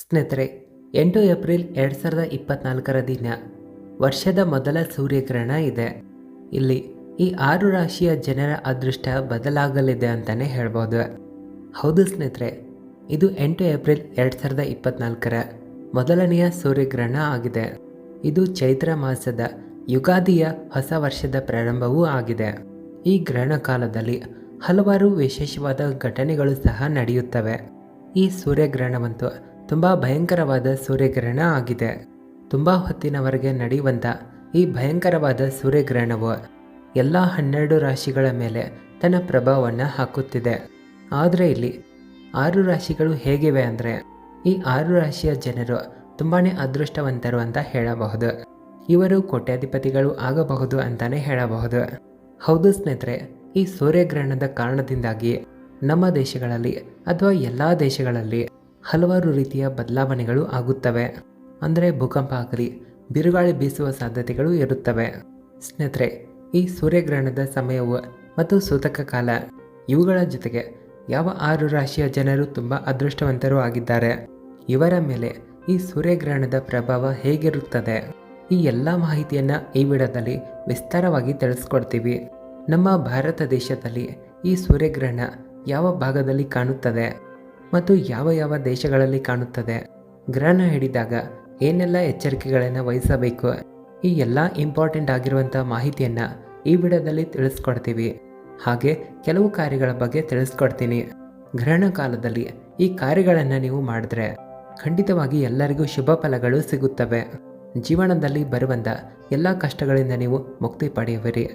ಸ್ನೇಹಿತರೆ, ಎಂಟು ಏಪ್ರಿಲ್ ಎರಡು ಸಾವಿರದ ಇಪ್ಪತ್ನಾಲ್ಕರ ದಿನ ವರ್ಷದ ಮೊದಲ ಸೂರ್ಯಗ್ರಹಣ ಇದೆ. ಇಲ್ಲಿ ಈ ಆರು ರಾಶಿಯ ಜನರ ಅದೃಷ್ಟ ಬದಲಾಗಲಿದೆ ಅಂತಲೇ ಹೇಳ್ಬೋದು. ಹೌದು ಸ್ನೇಹಿತರೆ, ಇದು ಎಂಟು ಏಪ್ರಿಲ್ ಎರಡು ಸಾವಿರದ ಇಪ್ಪತ್ನಾಲ್ಕರ ಮೊದಲನೆಯ ಸೂರ್ಯಗ್ರಹಣ ಆಗಿದೆ. ಇದು ಚೈತ್ರ ಮಾಸದ ಯುಗಾದಿಯ ಹೊಸ ವರ್ಷದ ಪ್ರಾರಂಭವೂ ಆಗಿದೆ. ಈ ಗ್ರಹಣ ಕಾಲದಲ್ಲಿ ಹಲವಾರು ವಿಶೇಷವಾದ ಘಟನೆಗಳು ಸಹ ನಡೆಯುತ್ತವೆ. ಈ ಸೂರ್ಯಗ್ರಹಣವಂತೂ ತುಂಬ ಭಯಂಕರವಾದ ಸೂರ್ಯಗ್ರಹಣ ಆಗಿದೆ. ತುಂಬ ಹೊತ್ತಿನವರೆಗೆ ನಡೆಯುವಂಥ ಈ ಭಯಂಕರವಾದ ಸೂರ್ಯಗ್ರಹಣವು ಎಲ್ಲ ಹನ್ನೆರಡು ರಾಶಿಗಳ ಮೇಲೆ ತನ್ನ ಪ್ರಭಾವವನ್ನು ಹಾಕುತ್ತಿದೆ. ಆದರೆ ಇಲ್ಲಿ ಆರು ರಾಶಿಗಳು ಹೇಗಿವೆ ಅಂದರೆ ಈ ಆರು ರಾಶಿಯ ಜನರು ತುಂಬಾ ಅದೃಷ್ಟವಂತರು ಅಂತ ಹೇಳಬಹುದು. ಇವರು ಕೋಟ್ಯಾಧಿಪತಿಗಳು ಆಗಬಹುದು ಅಂತಲೇ ಹೇಳಬಹುದು. ಹೌದು ಸ್ನೇಹಿತರೆ, ಈ ಸೂರ್ಯಗ್ರಹಣದ ಕಾರಣದಿಂದಾಗಿ ನಮ್ಮ ದೇಶಗಳಲ್ಲಿ ಅಥವಾ ಎಲ್ಲ ದೇಶಗಳಲ್ಲಿ ಹಲವಾರು ರೀತಿಯ ಬದಲಾವಣೆಗಳು ಆಗುತ್ತವೆ. ಅಂದರೆ ಭೂಕಂಪ ಆಗಲಿ, ಬಿರುಗಾಳಿ ಬೀಸುವ ಸಾಧ್ಯತೆಗಳು ಇರುತ್ತವೆ. ಸ್ನೇಹಿತರೆ, ಈ ಸೂರ್ಯಗ್ರಹಣದ ಸಮಯವು ಮತ್ತು ಸೂತಕ ಕಾಲ, ಇವುಗಳ ಜೊತೆಗೆ ಯಾವ ಆರು ರಾಶಿಯ ಜನರು ತುಂಬ ಅದೃಷ್ಟವಂತರೂ ಆಗಿದ್ದಾರೆ. ಇವರ ಮೇಲೆ ಈ ಸೂರ್ಯಗ್ರಹಣದ ಪ್ರಭಾವ ಹೇಗಿರುತ್ತದೆ? ಈ ಎಲ್ಲ ಮಾಹಿತಿಯನ್ನು ಈ ವಿಡದಲ್ಲಿ ವಿಸ್ತಾರವಾಗಿ ತಿಳಿಸ್ಕೊಡ್ತೀವಿ. ನಮ್ಮ ಭಾರತ ದೇಶದಲ್ಲಿ ಈ ಸೂರ್ಯಗ್ರಹಣ ಯಾವ ಭಾಗದಲ್ಲಿ ಕಾಣುತ್ತದೆ? ಮತ್ತು ಯಾವ ಯಾವ ದೇಶಗಳಲ್ಲಿ ಕಾಣುತ್ತದೆ? ಗ್ರಹಣ ಹಿಡಿದಾಗ ಏನೆಲ್ಲ ಎಚ್ಚರಿಕೆಗಳನ್ನು ವಹಿಸಬೇಕು? ಈ ಎಲ್ಲ ಇಂಪಾರ್ಟೆಂಟ್ ಆಗಿರುವಂಥ ಮಾಹಿತಿಯನ್ನು ಈ ವಿಡಿಯೋದಲ್ಲಿ ತಿಳಿಸ್ಕೊಡ್ತೀವಿ. ಹಾಗೆ ಕೆಲವು ಕಾರ್ಯಗಳ ಬಗ್ಗೆ ತಿಳಿಸ್ಕೊಡ್ತೀನಿ. ಗ್ರಹಣ ಕಾಲದಲ್ಲಿ ಈ ಕಾರ್ಯಗಳನ್ನು ನೀವು ಮಾಡಿದ್ರೆ ಖಂಡಿತವಾಗಿ ಎಲ್ಲರಿಗೂ ಶುಭ ಫಲಗಳು ಸಿಗುತ್ತವೆ. ಜೀವನದಲ್ಲಿ ಬರುವಂಥ ಎಲ್ಲ ಕಷ್ಟಗಳಿಂದ ನೀವು ಮುಕ್ತಿ ಪಡೆಯುವಿರಿ.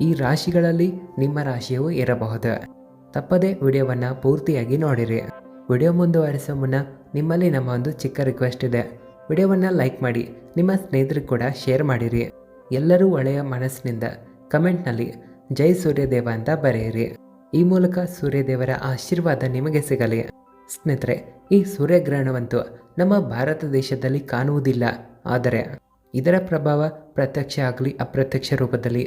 ಈ ರಾಶಿಗಳಲ್ಲಿ ನಿಮ್ಮ ರಾಶಿಯೂ ಇರಬಹುದು. ತಪ್ಪದೇ ವಿಡಿಯೋವನ್ನು ಪೂರ್ತಿಯಾಗಿ ನೋಡಿರಿ. ವಿಡಿಯೋ ಮುಂದುವರಿಸೋ ಮುನ್ನ ನಿಮ್ಮಲ್ಲಿ ನಮ್ಮ ಒಂದು ಚಿಕ್ಕ ರಿಕ್ವೆಸ್ಟ್ ಇದೆ. ವಿಡಿಯೋವನ್ನು ಲೈಕ್ ಮಾಡಿ, ನಿಮ್ಮ ಸ್ನೇಹಿತರಿಗೆ ಕೂಡ ಶೇರ್ ಮಾಡಿರಿ. ಎಲ್ಲರೂ ಒಳ್ಳೆಯ ಮನಸ್ಸಿನಿಂದ ಕಮೆಂಟ್ನಲ್ಲಿ ಜೈ ಸೂರ್ಯದೇವ ಅಂತ ಬರೆಯಿರಿ. ಈ ಮೂಲಕ ಸೂರ್ಯದೇವರ ಆಶೀರ್ವಾದ ನಿಮಗೆ ಸಿಗಲಿ. ಸ್ನೇಹಿತರೆ, ಈ ಸೂರ್ಯಗ್ರಹಣವಂತೂ ನಮ್ಮ ಭಾರತ ದೇಶದಲ್ಲಿ ಕಾಣುವುದಿಲ್ಲ. ಆದರೆ ಇದರ ಪ್ರಭಾವ ಪ್ರತ್ಯಕ್ಷ ಆಗಲಿ, ಅಪ್ರತ್ಯಕ್ಷ ರೂಪದಲ್ಲಿ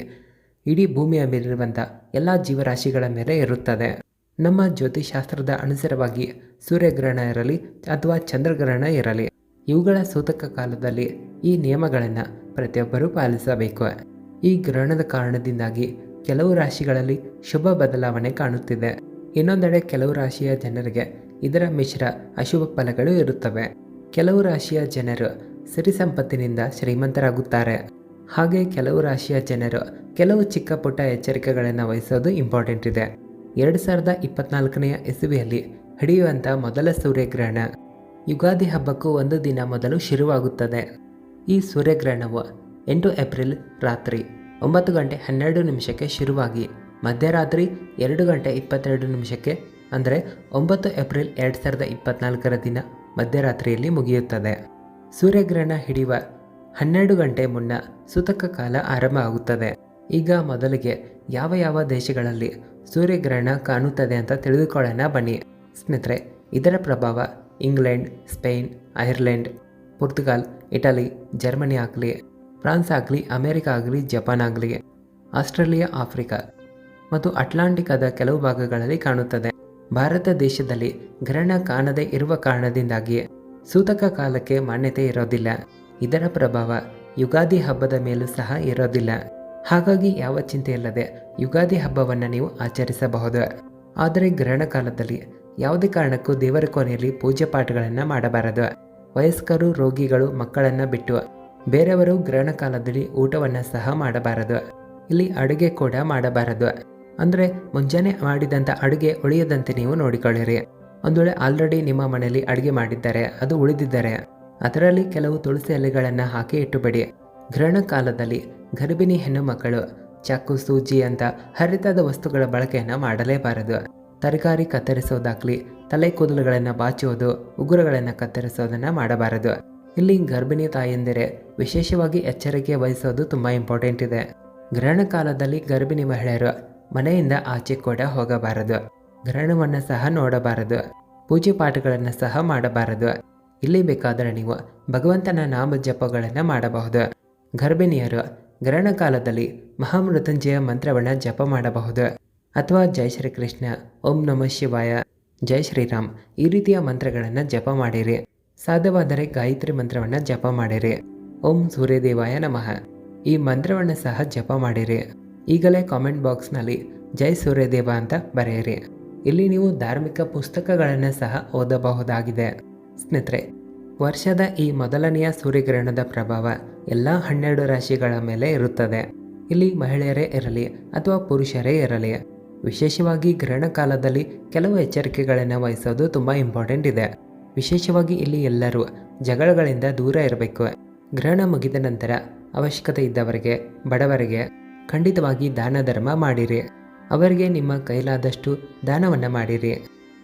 ಇಡೀ ಭೂಮಿಯ ಮೇಲಿರುವಂಥ ಎಲ್ಲ ಜೀವರಾಶಿಗಳ ಮೇಲೆ ಇರುತ್ತದೆ. ನಮ್ಮ ಜ್ಯೋತಿಷಾಸ್ತ್ರದ ಅನುಸಾರವಾಗಿ ಸೂರ್ಯಗ್ರಹಣ ಇರಲಿ ಅಥವಾ ಚಂದ್ರಗ್ರಹಣ ಇರಲಿ, ಇವುಗಳ ಸೂತಕ ಕಾಲದಲ್ಲಿ ಈ ನಿಯಮಗಳನ್ನು ಪ್ರತಿಯೊಬ್ಬರೂ ಪಾಲಿಸಬೇಕು. ಈ ಗ್ರಹಣದ ಕಾರಣದಿಂದಾಗಿ ಕೆಲವು ರಾಶಿಗಳಲ್ಲಿ ಶುಭ ಬದಲಾವಣೆ ಕಾಣುತ್ತಿದೆ. ಇನ್ನೊಂದೆಡೆ ಕೆಲವು ರಾಶಿಯ ಜನರಿಗೆ ಇದರ ಮಿಶ್ರ ಅಶುಭ ಫಲಗಳು ಇರುತ್ತವೆ. ಕೆಲವು ರಾಶಿಯ ಜನರು ಸಿರಿ ಸಂಪತ್ತಿನಿಂದ ಶ್ರೀಮಂತರಾಗುತ್ತಾರೆ. ಹಾಗೆ ಕೆಲವು ರಾಶಿಯ ಜನರು ಕೆಲವು ಚಿಕ್ಕ ಪುಟ್ಟ ಎಚ್ಚರಿಕೆಗಳನ್ನು ವಹಿಸೋದು ಇಂಪಾರ್ಟೆಂಟ್ ಇದೆ. ಎರಡು ಸಾವಿರದ ಇಪ್ಪತ್ನಾಲ್ಕನೆಯ ಇಸುವಿಯಲ್ಲಿ ಹಿಡಿಯುವಂಥ ಮೊದಲ ಸೂರ್ಯಗ್ರಹಣ. ಯುಗಾದಿ ಹಬ್ಬಕ್ಕೂ ಒಂದು ದಿನ ಮೊದಲು ಶುರುವಾಗುತ್ತದೆ. ಈ ಸೂರ್ಯಗ್ರಹಣವು ಎಂಟು ಏಪ್ರಿಲ್ ರಾತ್ರಿ ಒಂಬತ್ತು ಗಂಟೆ ಹನ್ನೆರಡು ನಿಮಿಷಕ್ಕೆ ಶುರುವಾಗಿ ಮಧ್ಯರಾತ್ರಿ ಎರಡು ಗಂಟೆ ಇಪ್ಪತ್ತೆರಡು ನಿಮಿಷಕ್ಕೆ ಅಂದರೆ ಒಂಬತ್ತು ಏಪ್ರಿಲ್ ಎರಡು ಸಾವಿರದ ಇಪ್ಪತ್ನಾಲ್ಕರ ದಿನ ಮಧ್ಯರಾತ್ರಿಯಲ್ಲಿ ಮುಗಿಯುತ್ತದೆ. ಸೂರ್ಯಗ್ರಹಣ ಹಿಡಿಯುವ ಹನ್ನೆರಡು ಗಂಟೆ ಮುನ್ನ ಸೂತಕ ಕಾಲ ಆರಂಭ ಆಗುತ್ತದೆ. ಈಗ ಮೊದಲಿಗೆ ಯಾವ ಯಾವ ದೇಶಗಳಲ್ಲಿ ಸೂರ್ಯಗ್ರಹಣ ಕಾಣುತ್ತದೆ ಅಂತ ತಿಳಿದುಕೊಳ್ಳೋಣ ಬನ್ನಿ. ಸ್ನೇಹಿತರೆ, ಇದರ ಪ್ರಭಾವ England, Spain, Ireland Portugal Italy, Germany ಆಗಲಿ, ಫ್ರಾನ್ಸ್ ಆಗಲಿ, ಅಮೆರಿಕ ಆಗಲಿ, ಜಪಾನ್ ಆಗಲಿ, ಆಸ್ಟ್ರೇಲಿಯಾ, ಆಫ್ರಿಕಾ ಮತ್ತು ಅಟ್ಲಾಂಟಿಕಾದ ಕೆಲವು ಭಾಗಗಳಲ್ಲಿ ಕಾಣುತ್ತದೆ. ಭಾರತ ದೇಶದಲ್ಲಿ ಗ್ರಹಣ ಕಾಣದೇ ಇರುವ ಕಾರಣದಿಂದಾಗಿ ಸೂತಕ ಕಾಲಕ್ಕೆ ಮಾನ್ಯತೆ ಇರೋದಿಲ್ಲ. ಇದರ ಪ್ರಭಾವ ಯುಗಾದಿ ಹಬ್ಬದ ಮೇಲೂ ಸಹ ಇರೋದಿಲ್ಲ. ಹಾಗಾಗಿ ಯಾವ ಚಿಂತೆ ಇಲ್ಲದೆ ಯುಗಾದಿ ಹಬ್ಬವನ್ನು ನೀವು ಆಚರಿಸಬಹುದು. ಆದರೆ ಗ್ರಹಣ ಕಾಲದಲ್ಲಿ ಯಾವುದೇ ಕಾರಣಕ್ಕೂ ದೇವರ ಕೊನೆಯಲ್ಲಿ ಪೂಜೆ ಪಾಠಗಳನ್ನು ಮಾಡಬಾರದು. ವಯಸ್ಕರು, ರೋಗಿಗಳು, ಮಕ್ಕಳನ್ನು ಬಿಟ್ಟು ಬೇರೆಯವರು ಗ್ರಹಣ ಕಾಲದಲ್ಲಿ ಊಟವನ್ನು ಸಹ ಮಾಡಬಾರದು. ಇಲ್ಲಿ ಅಡುಗೆ ಕೂಡ ಮಾಡಬಾರದು. ಅಂದರೆ ಮುಂಜಾನೆ ಮಾಡಿದಂಥ ಅಡುಗೆ ಉಳಿಯದಂತೆ ನೀವು ನೋಡಿಕೊಳ್ಳಿರಿ. ಒಂದು ವೇಳೆ ಆಲ್ರೆಡಿ ನಿಮ್ಮ ಮನೆಯಲ್ಲಿ ಅಡುಗೆ ಮಾಡಿದ್ದಾರೆ, ಅದು ಉಳಿದಿದ್ದಾರೆ ಅದರಲ್ಲಿ ಕೆಲವು ತುಳಸಿ ಎಲೆಗಳನ್ನು ಹಾಕಿ ಇಟ್ಟುಬಿಡಿ. ಗ್ರಹಣ ಕಾಲದಲ್ಲಿ ಗರ್ಭಿಣಿ ಹೆಣ್ಣುಮಕ್ಕಳು ಚಾಕು, ಸೂಜಿ ಅಂತ ಹರಿತಾದ ವಸ್ತುಗಳ ಬಳಕೆಯನ್ನು ಮಾಡಲೇಬಾರದು. ತರಕಾರಿ ಕತ್ತರಿಸೋದಾಗ್ಲಿ ತಲೆ ಕೂದಲುಗಳನ್ನು ಬಾಚುವುದು ಉಗುರುಗಳನ್ನು ಕತ್ತರಿಸೋದನ್ನು ಮಾಡಬಾರದು. ಇಲ್ಲಿ ಗರ್ಭಿಣಿ ತಾಯಂದಿರೆ ವಿಶೇಷವಾಗಿ ಎಚ್ಚರಿಕೆ ವಹಿಸೋದು ತುಂಬ ಇಂಪಾರ್ಟೆಂಟ್ ಇದೆ. ಗ್ರಹಣ ಕಾಲದಲ್ಲಿ ಗರ್ಭಿಣಿ ಮಹಿಳೆಯರು ಮನೆಯಿಂದ ಆಚೆ ಕೂಡ ಹೋಗಬಾರದು. ಗ್ರಹಣವನ್ನು ಸಹ ನೋಡಬಾರದು. ಪೂಜೆ ಪಾಠಗಳನ್ನು ಸಹ ಮಾಡಬಾರದು. ಇಲ್ಲಿ ಬೇಕಾದರೆ ನೀವು ಭಗವಂತನ ನಾಮ ಜಪಗಳನ್ನು ಮಾಡಬಹುದು. ಗರ್ಭಿಣಿಯರು ಗ್ರಹಣ ಕಾಲದಲ್ಲಿ ಮಹಾಮೃತ್ಯುಂಜಯ ಮಂತ್ರವನ್ನು ಜಪ ಮಾಡಬಹುದು. ಅಥವಾ ಜೈ ಶ್ರೀ ಕೃಷ್ಣ ಓಂ ನಮಃ ಶಿವಾಯ, ಜೈ ಶ್ರೀರಾಮ್ ಈ ರೀತಿಯ ಮಂತ್ರಗಳನ್ನು ಜಪ ಮಾಡಿರಿ. ಸಾಧ್ಯವಾದರೆ ಗಾಯತ್ರಿ ಮಂತ್ರವನ್ನು ಜಪ ಮಾಡಿರಿ. ಓಂ ಸೂರ್ಯದೇವಾಯ ನಮಃ. ಈ ಮಂತ್ರವನ್ನು ಸಹ ಜಪ ಮಾಡಿರಿ. ಈಗಲೇ ಕಾಮೆಂಟ್ ಬಾಕ್ಸ್ನಲ್ಲಿ ಜೈ ಸೂರ್ಯದೇವ ಅಂತ ಬರೆಯಿರಿ. ಇಲ್ಲಿ ನೀವು ಧಾರ್ಮಿಕ ಪುಸ್ತಕಗಳನ್ನು ಸಹ ಓದಬಹುದಾಗಿದೆ. ಸ್ನೇಹಿತರೆ ವರ್ಷದ ಈ ಮೊದಲನೆಯ ಸೂರ್ಯಗ್ರಹಣದ ಪ್ರಭಾವ ಎಲ್ಲ ಹನ್ನೆರಡು ರಾಶಿಗಳ ಮೇಲೆ ಇರುತ್ತದೆ. ಇಲ್ಲಿ ಮಹಿಳೆಯರೇ ಇರಲಿ ಅಥವಾ ಪುರುಷರೇ ಇರಲಿ, ವಿಶೇಷವಾಗಿ ಗ್ರಹಣ ಕಾಲದಲ್ಲಿ ಕೆಲವು ಎಚ್ಚರಿಕೆಗಳನ್ನು ವಹಿಸೋದು ತುಂಬ ಇಂಪಾರ್ಟೆಂಟ್ ಇದೆ. ವಿಶೇಷವಾಗಿ ಇಲ್ಲಿ ಎಲ್ಲರೂ ಜಗಳಗಳಿಂದ ದೂರ ಇರಬೇಕು. ಗ್ರಹಣ ಮುಗಿದ ನಂತರ ಅವಶ್ಯಕತೆ ಇದ್ದವರಿಗೆ, ಬಡವರಿಗೆ ಖಂಡಿತವಾಗಿ ದಾನ ಧರ್ಮ ಮಾಡಿರಿ. ಅವರಿಗೆ ನಿಮ್ಮ ಕೈಲಾದಷ್ಟು ದಾನವನ್ನು ಮಾಡಿರಿ.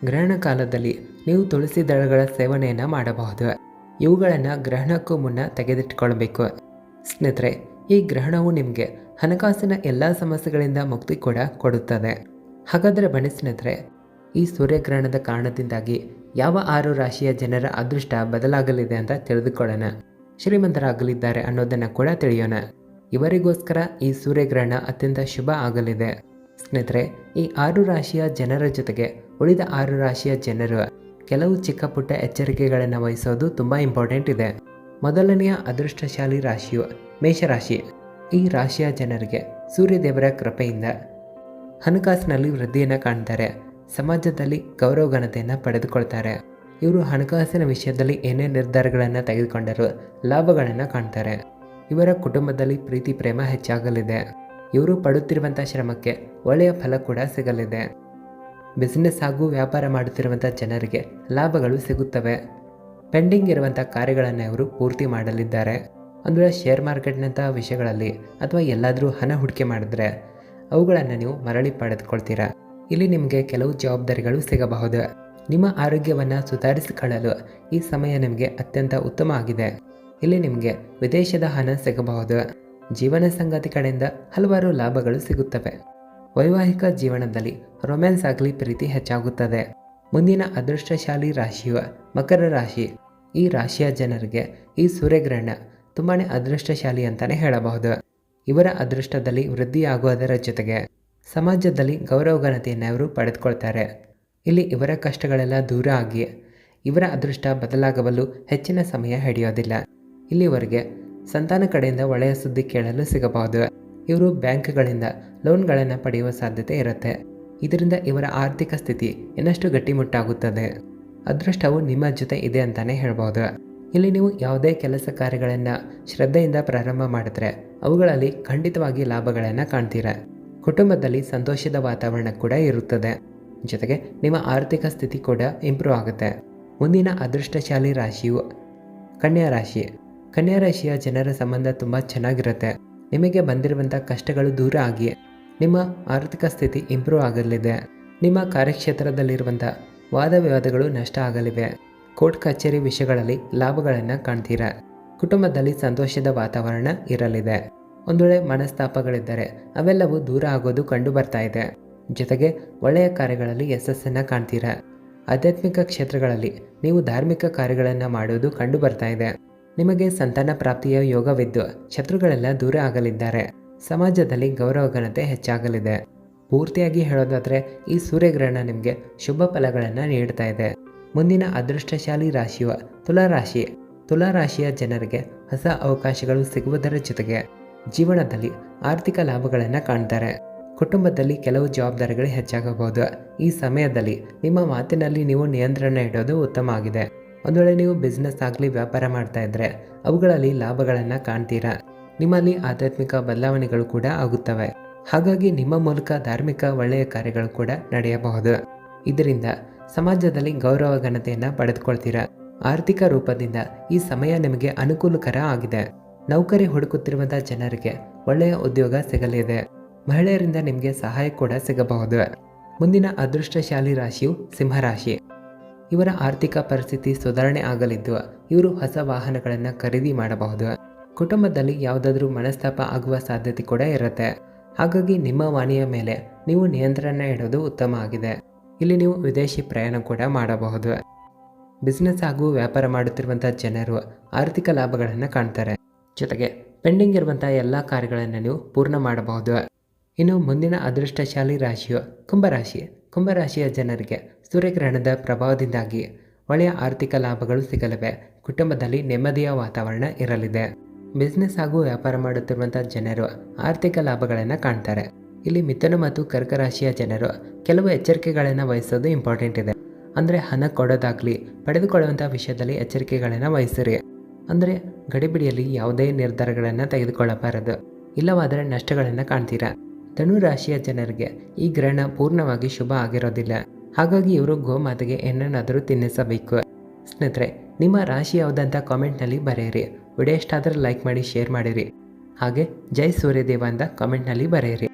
ಗ್ರಹಣ ಕಾಲದಲ್ಲಿ ನೀವು ತುಳಸಿ ದಳಗಳ ಸೇವನೆಯನ್ನು ಮಾಡಬಹುದು. ಇವುಗಳನ್ನು ಗ್ರಹಣಕ್ಕೂ ಮುನ್ನ ತೆಗೆದಿಟ್ಟುಕೊಳ್ಬೇಕು ಸ್ನೇಹಿತರೆ, ಈ ಗ್ರಹಣವು ನಿಮಗೆ ಹಣಕಾಸಿನ ಎಲ್ಲ ಸಮಸ್ಯೆಗಳಿಂದ ಮುಕ್ತಿ ಕೂಡ ಕೊಡುತ್ತದೆ. ಹಾಗಾದರೆ ಬನ್ನಿ ಸ್ನೇಹಿತರೆ, ಈ ಸೂರ್ಯಗ್ರಹಣದ ಕಾರಣದಿಂದಾಗಿ ಯಾವ ಆರು ರಾಶಿಯ ಜನರ ಅದೃಷ್ಟ ಬದಲಾಗಲಿದೆ ಅಂತ ತಿಳಿದುಕೊಳ್ಳೋಣ. ಶ್ರೀಮಂತರಾಗಲಿದ್ದಾರೆ ಅನ್ನೋದನ್ನು ಕೂಡ ತಿಳಿಯೋಣ. ಇವರಿಗೋಸ್ಕರ ಈ ಸೂರ್ಯಗ್ರಹಣ ಅತ್ಯಂತ ಶುಭ ಆಗಲಿದೆ. ಸ್ನೇಹಿತರೆ, ಈ ಆರು ರಾಶಿಯ ಜನರ ಜೊತೆಗೆ ಉಳಿದ ಆರು ರಾಶಿಯ ಜನರು ಕೆಲವು ಚಿಕ್ಕ ಪುಟ್ಟ ಎಚ್ಚರಿಕೆಗಳನ್ನು ವಹಿಸೋದು ತುಂಬ ಇಂಪಾರ್ಟೆಂಟ್ ಇದೆ. ಮೊದಲನೆಯ ಅದೃಷ್ಟಶಾಲಿ ರಾಶಿಯು ಮೇಷರಾಶಿ. ಈ ರಾಶಿಯ ಜನರಿಗೆ ಸೂರ್ಯದೇವರ ಕೃಪೆಯಿಂದ ಹಣಕಾಸಿನಲ್ಲಿ ವೃದ್ಧಿಯನ್ನು ಕಾಣ್ತಾರೆ. ಸಮಾಜದಲ್ಲಿ ಗೌರವ ಘನತೆಯನ್ನು ಪಡೆದುಕೊಳ್ತಾರೆ. ಇವರು ಹಣಕಾಸಿನ ವಿಷಯದಲ್ಲಿ ಏನೇ ನಿರ್ಧಾರಗಳನ್ನು ತೆಗೆದುಕೊಂಡರೂ, ಲಾಭಗಳನ್ನು ಕಾಣ್ತಾರೆ. ಇವರ ಕುಟುಂಬದಲ್ಲಿ ಪ್ರೀತಿ, ಪ್ರೇಮ ಹೆಚ್ಚಾಗಲಿದೆ. ಇವರು ಪಡುತ್ತಿರುವಂಥ ಶ್ರಮಕ್ಕೆ ಒಳ್ಳೆಯ ಫಲ ಕೂಡ ಸಿಗಲಿದೆ. ಬಿಸ್ನೆಸ್ ಹಾಗೂ ವ್ಯಾಪಾರ ಮಾಡುತ್ತಿರುವಂಥ ಜನರಿಗೆ ಲಾಭಗಳು ಸಿಗುತ್ತವೆ. ಪೆಂಡಿಂಗ್ ಇರುವಂಥ ಕಾರ್ಯಗಳನ್ನು ಇವರು ಪೂರ್ತಿ ಮಾಡಲಿದ್ದಾರೆ. ಅಂದರೆ ಶೇರ್ ಮಾರ್ಕೆಟ್ನಂತಹ ವಿಷಯಗಳಲ್ಲಿ ಅಥವಾ ಎಲ್ಲಾದರೂ ಹಣ ಹೂಡಿಕೆ ಮಾಡಿದ್ರೆ ಅವುಗಳನ್ನು ನೀವು ಮರಳಿ ಪಡೆದುಕೊಳ್ತೀರಾ? ಇಲ್ಲಿ ನಿಮಗೆ ಕೆಲವು ಜವಾಬ್ದಾರಿಗಳು ಸಿಗಬಹುದು. ನಿಮ್ಮ ಆರೋಗ್ಯವನ್ನು ಸುಧಾರಿಸಿಕೊಳ್ಳಲು ಈ ಸಮಯ ನಿಮಗೆ ಅತ್ಯಂತ ಉತ್ತಮ ಆಗಿದೆ. ಇಲ್ಲಿ ನಿಮಗೆ ವಿದೇಶದ ಹಣ ಸಿಗಬಹುದು. ಜೀವನ ಸಂಗತಿ ಕಡೆಯಿಂದ ಹಲವಾರು ಲಾಭಗಳು ಸಿಗುತ್ತವೆ. ವೈವಾಹಿಕ ಜೀವನದಲ್ಲಿ ರೊಮ್ಯಾನ್ಸ್ ಆಗಲಿ ಪ್ರೀತಿ ಹೆಚ್ಚಾಗುತ್ತದೆ. ಮುಂದಿನ ಅದೃಷ್ಟಶಾಲಿ ರಾಶಿಯು ಮಕರ ರಾಶಿ. ಈ ರಾಶಿಯ ಜನರಿಗೆ ಈ ಸೂರ್ಯಗ್ರಹಣ ತುಂಬಾ ಅದೃಷ್ಟಶಾಲಿ ಅಂತಾನೆ ಹೇಳಬಹುದು. ಇವರ ಅದೃಷ್ಟದಲ್ಲಿ ವೃದ್ಧಿಯಾಗುವುದರ ಜೊತೆಗೆ ಸಮಾಜದಲ್ಲಿ ಗೌರವ ಘನತೆಯನ್ನು ಇವರು ಪಡೆದುಕೊಳ್ತಾರೆ. ಇಲ್ಲಿ ಇವರ ಕಷ್ಟಗಳೆಲ್ಲ ದೂರ ಆಗಿ ಇವರ ಅದೃಷ್ಟ ಬದಲಾಗಬಲು ಹೆಚ್ಚಿನ ಸಮಯ ಹಿಡಿಯೋದಿಲ್ಲ. ಇಲ್ಲಿವರೆಗೆ ಸಂತಾನ ಕಡೆಯಿಂದ ಒಳ್ಳೆಯ ಸುದ್ದಿ ಕೇಳಲು ಸಿಗಬಹುದು. ಇವರು ಬ್ಯಾಂಕ್ಗಳಿಂದ ಲೋನ್ಗಳನ್ನು ಪಡೆಯುವ ಸಾಧ್ಯತೆ ಇರುತ್ತೆ. ಇದರಿಂದ ಇವರ ಆರ್ಥಿಕ ಸ್ಥಿತಿ ಇನ್ನಷ್ಟು ಗಟ್ಟಿಮುಟ್ಟಾಗುತ್ತದೆ. ಅದೃಷ್ಟವು ನಿಮ್ಮ ಜೊತೆ ಇದೆ ಅಂತಲೇ ಹೇಳ್ಬೋದು. ಇಲ್ಲಿ ನೀವು ಯಾವುದೇ ಕೆಲಸ ಕಾರ್ಯಗಳನ್ನು ಶ್ರದ್ಧೆಯಿಂದ ಪ್ರಾರಂಭ ಮಾಡಿದ್ರೆ ಅವುಗಳಲ್ಲಿ ಖಂಡಿತವಾಗಿ ಲಾಭಗಳನ್ನು ಕಾಣ್ತೀರಾ. ಕುಟುಂಬದಲ್ಲಿ ಸಂತೋಷದ ವಾತಾವರಣ ಕೂಡ ಇರುತ್ತದೆ. ಜೊತೆಗೆ ನಿಮ್ಮ ಆರ್ಥಿಕ ಸ್ಥಿತಿ ಕೂಡ ಇಂಪ್ರೂವ್ ಆಗುತ್ತೆ. ಮುಂದಿನ ಅದೃಷ್ಟಶಾಲಿ ರಾಶಿಯು ಕನ್ಯಾ ರಾಶಿ. ಕನ್ಯಾ ರಾಶಿಯ ಜನರ ಸಂಬಂಧ ತುಂಬ ಚೆನ್ನಾಗಿರುತ್ತೆ. ನಿಮಗೆ ಬಂದಿರುವಂಥ ಕಷ್ಟಗಳು ದೂರ ಆಗಿ ನಿಮ್ಮ ಆರ್ಥಿಕ ಸ್ಥಿತಿ ಇಂಪ್ರೂವ್ ಆಗಲಿದೆ. ನಿಮ್ಮ ಕಾರ್ಯಕ್ಷೇತ್ರದಲ್ಲಿರುವಂಥ ವಾದ ವಿವಾದಗಳು ನಷ್ಟ ಆಗಲಿವೆ. ಕೋರ್ಟ್ ಕಚೇರಿ ವಿಷಯಗಳಲ್ಲಿ ಲಾಭಗಳನ್ನು ಕಾಣ್ತೀರಾ. ಕುಟುಂಬದಲ್ಲಿ ಸಂತೋಷದ ವಾತಾವರಣ ಇರಲಿದೆ. ಒಂದು ವೇಳೆ ಮನಸ್ತಾಪಗಳಿದ್ದರೆ ಅವೆಲ್ಲವೂ ದೂರ ಆಗೋದು ಕಂಡು ಬರ್ತಾ ಇದೆ. ಜೊತೆಗೆ ಒಳ್ಳೆಯ ಕಾರ್ಯಗಳಲ್ಲಿ ಯಶಸ್ಸನ್ನು ಕಾಣ್ತೀರಾ. ಆಧ್ಯಾತ್ಮಿಕ ಕ್ಷೇತ್ರಗಳಲ್ಲಿ ನೀವು ಧಾರ್ಮಿಕ ಕಾರ್ಯಗಳನ್ನು ಮಾಡುವುದು ಕಂಡು ಬರ್ತಾ ಇದೆ. ನಿಮಗೆ ಸಂತಾನ ಪ್ರಾಪ್ತಿಯ ಯೋಗವಿದ್ದು ಶತ್ರುಗಳೆಲ್ಲ ದೂರ ಆಗಲಿದ್ದಾರೆ. ಸಮಾಜದಲ್ಲಿ ಗೌರವ ಘನತೆ ಹೆಚ್ಚಾಗಲಿದೆ. ಪೂರ್ತಿಯಾಗಿ ಹೇಳೋದಾದರೆ, ಈ ಸೂರ್ಯಗ್ರಹಣ ನಿಮಗೆ ಶುಭ ಫಲಗಳನ್ನು ನೀಡ್ತಾ ಇದೆ. ಮುಂದಿನ ಅದೃಷ್ಟಶಾಲಿ ರಾಶಿಯು ತುಲಾರಾಶಿ ತುಲಾರಾಶಿಯ ಜನರಿಗೆ ಹೊಸ ಅವಕಾಶಗಳು ಸಿಗುವುದರ ಜೊತೆಗೆ ಜೀವನದಲ್ಲಿ ಆರ್ಥಿಕ ಲಾಭಗಳನ್ನು ಕಾಣ್ತಾರೆ. ಕುಟುಂಬದಲ್ಲಿ ಕೆಲವು ಜವಾಬ್ದಾರಿಗಳು ಹೆಚ್ಚಾಗಬಹುದು. ಈ ಸಮಯದಲ್ಲಿ ನಿಮ್ಮ ಮಾತಿನಲ್ಲಿ ನೀವು ನಿಯಂತ್ರಣ ಇಡೋದು ಉತ್ತಮ ಆಗಿದೆ. ಒಂದು ವೇಳೆ ನೀವು ಬಿಸ್ನೆಸ್ ಆಗಲಿ ವ್ಯಾಪಾರ ಮಾಡ್ತಾ ಇದ್ರೆ, ಅವುಗಳಲ್ಲಿ ಲಾಭಗಳನ್ನು ಕಾಣ್ತೀರಾ? ನಿಮ್ಮಲ್ಲಿ ಆಧ್ಯಾತ್ಮಿಕ ಬದಲಾವಣೆಗಳು ಕೂಡ ಆಗುತ್ತವೆ. ಹಾಗಾಗಿ ನಿಮ್ಮ ಮೂಲಕ ಧಾರ್ಮಿಕ ಒಳ್ಳೆಯ ಕಾರ್ಯಗಳು ಕೂಡ ನಡೆಯಬಹುದು. ಇದರಿಂದ ಸಮಾಜದಲ್ಲಿ ಗೌರವ, ಘನತೆಯನ್ನು ಪಡೆದುಕೊಳ್ತೀರಾ? ಆರ್ಥಿಕ ರೂಪದಿಂದ ಈ ಸಮಯ ನಿಮಗೆ ಅನುಕೂಲಕರ ಆಗಿದೆ. ನೌಕರಿ ಹುಡುಕುತ್ತಿರುವಂಥ ಜನರಿಗೆ ಒಳ್ಳೆಯ ಉದ್ಯೋಗ ಸಿಗಲಿದೆ. ಮಹಿಳೆಯರಿಂದ ನಿಮಗೆ ಸಹಾಯ ಕೂಡ ಸಿಗಬಹುದು. ಮುಂದಿನ ಅದೃಷ್ಟಶಾಲಿ ರಾಶಿಯು ಸಿಂಹರಾಶಿ ಇವರ ಆರ್ಥಿಕ ಪರಿಸ್ಥಿತಿ ಸುಧಾರಣೆ ಆಗಲಿದ್ದು, ಇವರು ಹೊಸ ವಾಹನಗಳನ್ನು ಖರೀದಿ ಮಾಡಬಹುದು. ಕುಟುಂಬದಲ್ಲಿ ಯಾವುದಾದ್ರೂ ಮನಸ್ತಾಪ ಆಗುವ ಸಾಧ್ಯತೆ ಕೂಡ ಇರುತ್ತೆ. ಹಾಗಾಗಿ ನಿಮ್ಮ ವಾಣಿಯ ಮೇಲೆ ನೀವು ನಿಯಂತ್ರಣ ಇಡೋದು ಉತ್ತಮ ಆಗಿದೆ. ಇಲ್ಲಿ ನೀವು ವಿದೇಶಿ ಪ್ರಯಾಣ ಕೂಡ ಮಾಡಬಹುದು. ಬಿಸ್ನೆಸ್ ಹಾಗೂ ವ್ಯಾಪಾರ ಮಾಡುತ್ತಿರುವಂಥ ಜನರು ಆರ್ಥಿಕ ಲಾಭಗಳನ್ನು ಕಾಣ್ತಾರೆ. ಜೊತೆಗೆ ಪೆಂಡಿಂಗ್ ಇರುವಂಥ ಎಲ್ಲ ಕಾರ್ಯಗಳನ್ನು ನೀವು ಪೂರ್ಣ ಮಾಡಬಹುದು. ಇನ್ನು ಮುಂದಿನ ಅದೃಷ್ಟಶಾಲಿ ರಾಶಿಯು ಕುಂಭರಾಶಿ ಕುಂಭರಾಶಿಯ ಜನರಿಗೆ ಸೂರ್ಯಗ್ರಹಣದ ಪ್ರಭಾವದಿಂದಾಗಿ ಒಳ್ಳೆಯ ಆರ್ಥಿಕ ಲಾಭಗಳು ಸಿಗಲಿವೆ. ಕುಟುಂಬದಲ್ಲಿ ನೆಮ್ಮದಿಯ ವಾತಾವರಣ ಇರಲಿದೆ. ಬಿಸ್ನೆಸ್ ಹಾಗೂ ವ್ಯಾಪಾರ ಮಾಡುತ್ತಿರುವಂಥ ಜನರು ಆರ್ಥಿಕ ಲಾಭಗಳನ್ನು ಕಾಣ್ತಾರೆ. ಇಲ್ಲಿ ಮಿಥುನ ಮತ್ತು ಕರ್ಕ ರಾಶಿಯ ಜನರು ಕೆಲವು ಎಚ್ಚರಿಕೆಗಳನ್ನು ವಹಿಸೋದು ಇಂಪಾರ್ಟೆಂಟ್ ಇದೆ. ಅಂದರೆ ಹಣ ಕೊಡೋದಾಗಲಿ ಪಡೆದುಕೊಳ್ಳುವಂಥ ವಿಷಯದಲ್ಲಿ ಎಚ್ಚರಿಕೆಗಳನ್ನು ವಹಿಸಿರಿ. ಅಂದರೆ ಗಡಿಬಿಡಿಯಲ್ಲಿ ಯಾವುದೇ ನಿರ್ಧಾರಗಳನ್ನು ತೆಗೆದುಕೊಳ್ಳಬಾರದು. ಇಲ್ಲವಾದರೆ ನಷ್ಟಗಳನ್ನು ಕಾಣ್ತೀರಾ. ಧನು ರಾಶಿಯ ಜನರಿಗೆ ಈ ಗ್ರಹಣ ಪೂರ್ಣವಾಗಿ ಶುಭ ಆಗಿರೋದಿಲ್ಲ. ಹಾಗಾಗಿ ಇವರು ಗೋಮಾತೆಗೆ ಏನನ್ನಾದರೂ ತಿನ್ನಿಸಬೇಕು. ಸ್ನೇಹಿತರೆ, ನಿಮ್ಮ ರಾಶಿ ಯಾವುದಂತ ಕಾಮೆಂಟ್ನಲ್ಲಿ ಬರೆಯಿರಿ. ವಿಡಿಯೋ ಇಷ್ಟ ಲೈಕ್ ಮಾಡಿ, ಶೇರ್ ಮಾಡಿರಿ. ಹಾಗೆ ಜೈ ಸೂರ್ಯದೇವ ಅಂತ ಕಾಮೆಂಟ್ನಲ್ಲಿ ಬರೆಯಿರಿ.